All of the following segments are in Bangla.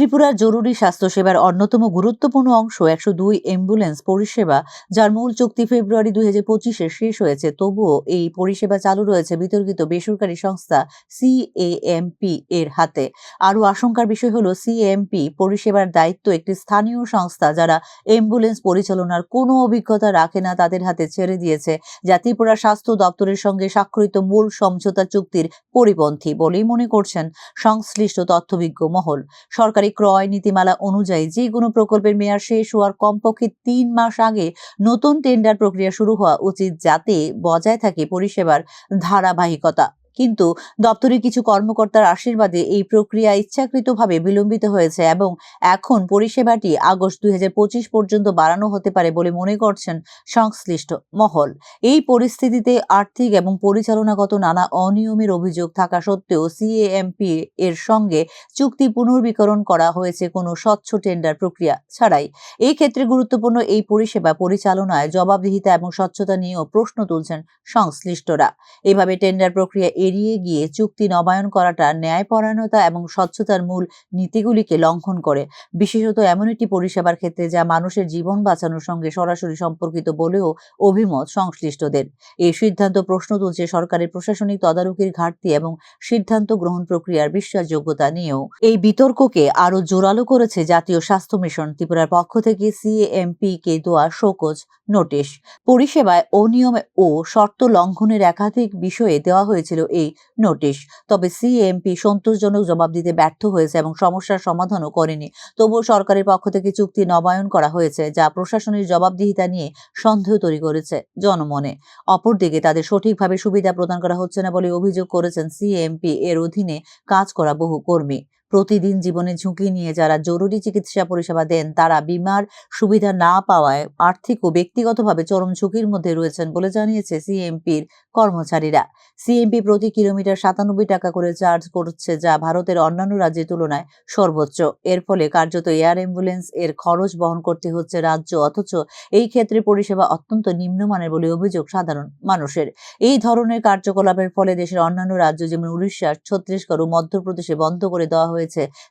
ত্রিপুরার জরুরি স্বাস্থ্যসেবার অন্যতম গুরুত্বপূর্ণ অংশ একশো দুই অ্যাম্বুলেন্স পরিষেবা, যার মূল চুক্তি ফেব্রুয়ারি দুই হাজার পঁচিশে শেষ হয়েছে। তবুও এই পরিষেবা চালু রয়েছে বিতর্কিত বেসরকারি সংস্থা সিএএমপি এর হাতে। আরও আশঙ্কার বিষয় হলো সিএমপি পরিষেবার দায়িত্ব একটি স্থানীয় সংস্থা, যারা অ্যাম্বুলেন্স পরিচালনার কোনো অভিজ্ঞতা রাখে না, তাদের হাতে ছেড়ে দিয়েছে, যা ত্রিপুরা স্বাস্থ্য দপ্তরের সঙ্গে স্বাক্ষরিত মূল সমঝোতা চুক্তির পরিপন্থী বলেই মনে করছেন সংশ্লিষ্ট তথ্যবিজ্ঞ মহল। সরকারি ক্রয় নীতিমালা অনুযায়ী যে কোনো প্রকল্পের মেয়াদ শেষ হওয়ার কমপক্ষে তিন মাস আগে নতুন টেন্ডার প্রক্রিয়া শুরু হওয়া উচিত যাতে বজায় থাকে পরিষেবার ধারাবাহিকতা। কিন্তু দপ্তরের কিছু কর্মকর্তার আশীর্বাদে এই প্রক্রিয়া ইচ্ছাকৃতভাবে বিলম্বিত হয়েছে এবং এখন পরিষেবাটি আগস্ট দুই হাজার পঁচিশ পর্যন্ত বাড়ানো হতে পারে বলে মনে করছেন সংশ্লিষ্ট মহল। এই পরিস্থিতিতে আর্থিক এবং পরিচালনাগত নানা অনিয়মের অভিযোগ থাকা সত্ত্বেও সিএএমপি এর সঙ্গে চুক্তি পুনর্বিকরণ করা হয়েছে কোনো স্বচ্ছ টেন্ডার প্রক্রিয়া ছাড়াই। এই ক্ষেত্রে গুরুত্বপূর্ণ এই পরিষেবা পরিচালনায় জবাবদিহিতা এবং স্বচ্ছতা নিয়েও প্রশ্ন তুলছেন সংশ্লিষ্টরা। এভাবে টেন্ডার প্রক্রিয়া এড়িয়ে গিয়ে চুক্তি নবায়ন করাটা, ন্যায়পরায়ণতা এবং স্বচ্ছতার মূল নীতিগুলিকে লঙ্ঘন করে। বিশেষত এমন একটি পরিষেবার ক্ষেত্রে যা মানুষের জীবন বাঁচানোর সঙ্গে সরাসরি সম্পর্কিত বলেও অভিমত সংশ্লিষ্টদের। এই সিদ্ধান্ত প্রশ্ন তুলছে সরকারের প্রশাসনিক তদারকির ঘাটতি এবং সিদ্ধান্ত গ্রহণ প্রক্রিয়ার বিশ্বাসযোগ্যতা নিয়েও। এই বিতর্ককে আরও জোরালো করেছে জাতীয় স্বাস্থ্য মিশন। ত্রিপুরার পক্ষ থেকে সিএএমপি কে দেওয়া শোকজ নোটিশ। পরিষেবায় অনিয়ম ও শর্ত লঙ্ঘনের একাধিক বিষয়ে দেওয়া হয়েছিল এই নোটিশ। তবে সিএমপি সন্তোষজনক জবাব দিতে ব্যর্থ হয়েছে এবং সমস্যার সমাধানও করেনি। তবুও সরকারের পক্ষ থেকে চুক্তি নবায়ন করা হয়েছে, যা প্রশাসনের জবাবদিহিতা নিয়ে সন্দেহ তৈরি করেছে জনমনে। অপরদিকে তাদের সঠিকভাবে সুবিধা প্রদান করা হচ্ছে না বলে অভিযোগ করেছেন সিএমপি। এর অধীনে কাজ করা বহু কর্মী। প্রতিদিন জীবনে ঝুঁকি নিয়ে যারা জরুরি চিকিৎসা পরিষেবা দেন, তারা বিমার সুবিধা না পাওয়ায় আর্থিক ও ব্যক্তিগতভাবে চরম ঝুঁকির মধ্যে রয়েছেন বলে জানিয়েছে সিএমপির কর্মচারীরা। সিএমপি প্রতি কিলোমিটার সাতানব্বই টাকা করে চার্জ করছে যা ভারতের অন্যান্য রাজ্যের তুলনায় সর্বোচ্চ। এর ফলে কার্যত এয়ার অ্যাম্বুলেন্স এর খরচ বহন করতে হচ্ছে রাজ্য, অথচ এই ক্ষেত্রে পরিষেবা অত্যন্ত নিম্নমানের বলে অভিযোগ সাধারণ মানুষের। এই ধরনের কার্যকলাপের ফলে দেশের অন্যান্য রাজ্য যেমন উড়িষ্যা, ছত্তিশগড় ও মধ্যপ্রদেশে বন্ধ করে দেওয়া হয়েছে।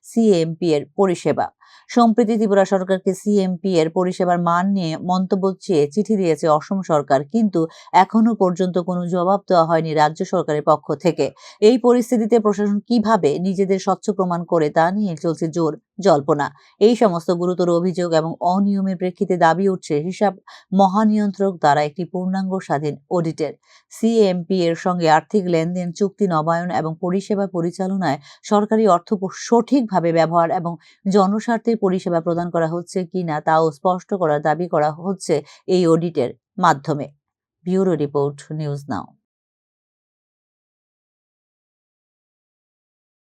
সিএমপি এর পরিষেবা। সম্প্রতি ত্রিপুরা সরকারকে সিএমপি এর পরিষেবার মান নিয়ে মন্তব্য চেয়ে চিঠি দিয়েছে অসম সরকার, কিন্তু এখনও পর্যন্ত কোনো জবাব দেওয়া হয়নি রাজ্য সরকারের পক্ষ থেকে। এই পরিস্থিতিতে প্রশাসন কীভাবে নিজেদের স্বচ্ছ প্রমাণ করে তা নিয়ে চলছে জোর জল্পনা। এই সমস্ত গুরুতর অভিযোগ এবং অনিয়মের প্রেক্ষিতে দাবি উঠছে হিসাব মহানিয়ন্ত্রক দ্বারা একটি পূর্ণাঙ্গ স্বাধীন অডিটের। সিএমপি এর সঙ্গে আর্থিক লেনদেন, চুক্তি নবায়ন এবং পরিষেবা পরিচালনায় সরকারি অর্থ সঠিকভাবে ব্যবহার এবং জনস্বার্থে পরিষেবা প্রদান করা হচ্ছে কি না তাও স্পষ্ট করার দাবি করা হচ্ছে এই অডিটের মাধ্যমে। Bureau report News Now.